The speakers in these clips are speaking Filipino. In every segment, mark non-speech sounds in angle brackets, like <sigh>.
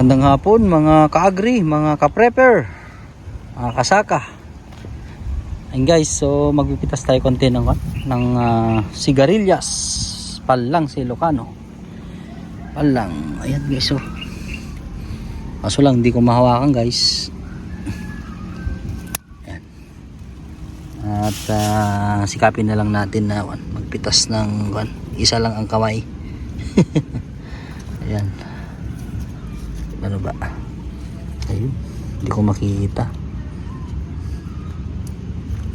Gandang hapon mga ka-agri, mga ka-prepper, mga kasaka. And guys, so magpipitas tayo konti ng, ng ah, sigarilyas. Palang si Lucano. Palang. Ayan guys, oh. Kaso lang, hindi ko mahawakan guys. Ayan. At ah, sikapin na lang natin na wan, magpitas ng wan, isa lang ang kamay. <laughs> Ayan. Ano ba? Ayun. Hindi ko makita.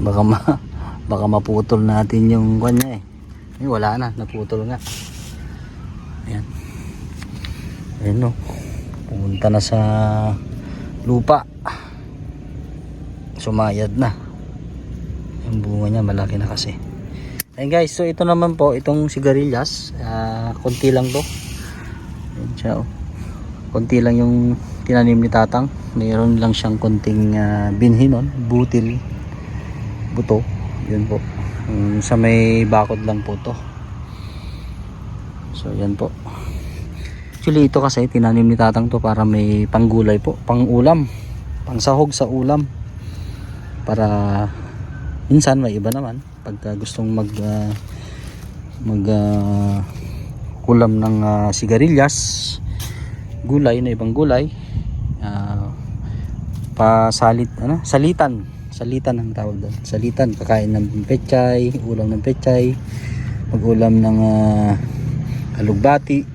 Baka ma <laughs> baka maputol natin yung kanya eh. Eh wala na, naputol nga. Ayan. Ayan no. Pumunta na sa lupa. Sumayad na. Yung bunga niya malaki na kasi. Ayan guys, so ito naman po, itong sigarilyas, ah, konti lang to. Ayan siya oh. Konti lang yung tinanim ni Tatang. Mayroon lang siyang konting ah, binhi nun, butil, buto. Yun po. Yung sa may bakod lang po to. So yan po. Actually ito kasi tinanim ni Tatang to para may panggulay po, pang-ulam, pang-sahog sa ulam. Para minsan may iba naman pagka gustong mag ah, mag ah, ulam ng ah, sigarilyas gulay na ibang gulay. Ah, pasalit ano? Salitan. Salitan ang tawag doon. Salitan. Kakain ng pechay ulam ng pechay mag-ulam ng ah, alugbati.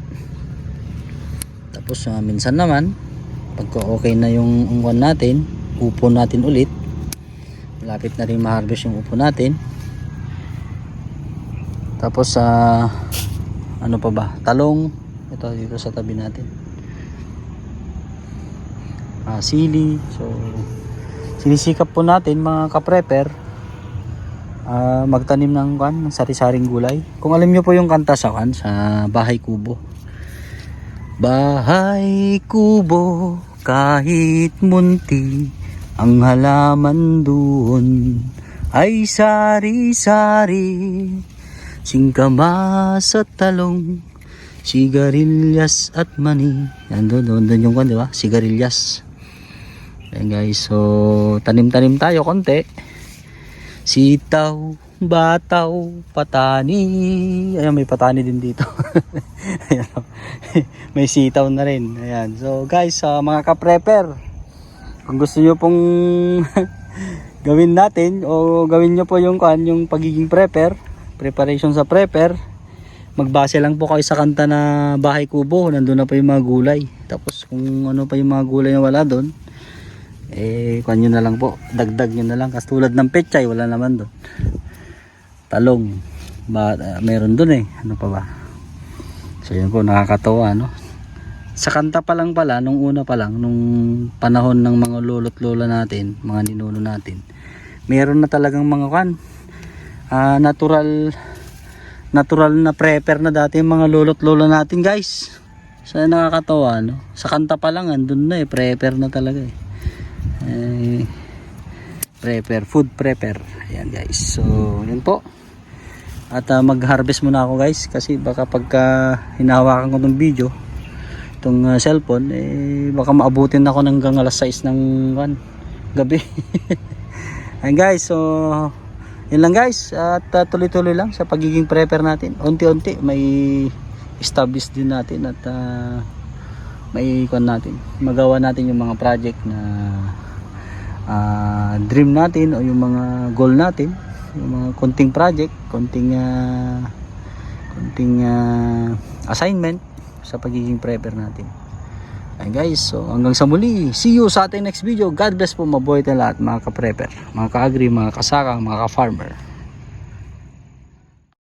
Tapos ah, minsan naman pagka okay na yung ungwan natin upo natin ulit. Malapit na rin ma-harvest yung upo natin. Tapos sa ano pa ba? Talong. Ito dito sa tabi natin ah, sili. So sinisikap po natin mga kaprepper ah, magtanim ng kan ng sari-saring gulay. Kung alam nyo po yung kanta sa kan sa bahay kubo. Bahay kubo kahit munti ang halaman doon ay sari-sari. Singkamas at talong Sigarilyas at mani. Yan doon, doon, doon yung kan, di ba? Sigarilyas Ayan guys, so tanim-tanim tayo konti. Sitaw, bataw, patani. Ayan, may patani din dito. <laughs> Ayan, <laughs> May sitaw na rin. Ayan, so guys, uh, mga ka-prepper Kung gusto nyo pong <laughs> gawin natin o gawin nyo po yung, kan, yung pagiging prepper preparation sa prepper magbase lang po kayo sa kanta na bahay kubo. Nandun na pa yung mga gulay. Tapos kung ano pa yung mga gulay na wala doon eh kuhan nyo na lang po. Dagdag nyo na lang. Kasi tulad ng pechay wala naman doon. Talong. Ba, uh, meron doon eh. Ano pa ba? So yun po nakakatawa no? Sa kanta pa lang pala nung una pa lang nung panahon ng mga lolo't lola natin mga ninuno natin meron na talagang mga kan ah, natural natural na prepper na dati yung mga lolo't lola natin guys. So nakakatawa no? Sa kanta pa lang andun na eh prepper na talaga eh, eh prepper food prepper ayan guys. So yun po. At ah, mag harvest muna ako guys kasi baka pagka hinahawakan ko ng video itong ah, cellphone eh baka maabutin ako ng hanggang alas 6 ng kan, gabi. <laughs> Ayan guys. So yun lang guys. At uh, tuloy-tuloy lang sa pagiging prepper natin. Unti-unti may establish din natin at uh, may kwan natin magawa natin yung mga project na uh, dream natin o yung mga goal natin yung mga konting project konting uh, konting uh, assignment sa pagiging prepper natin Ayan guys, so hanggang sa muli. See you sa ating next video. God bless po, mabuhay tayo lahat mga ka-prepper, mga ka-agri, mga kasaka, mga ka-farmer.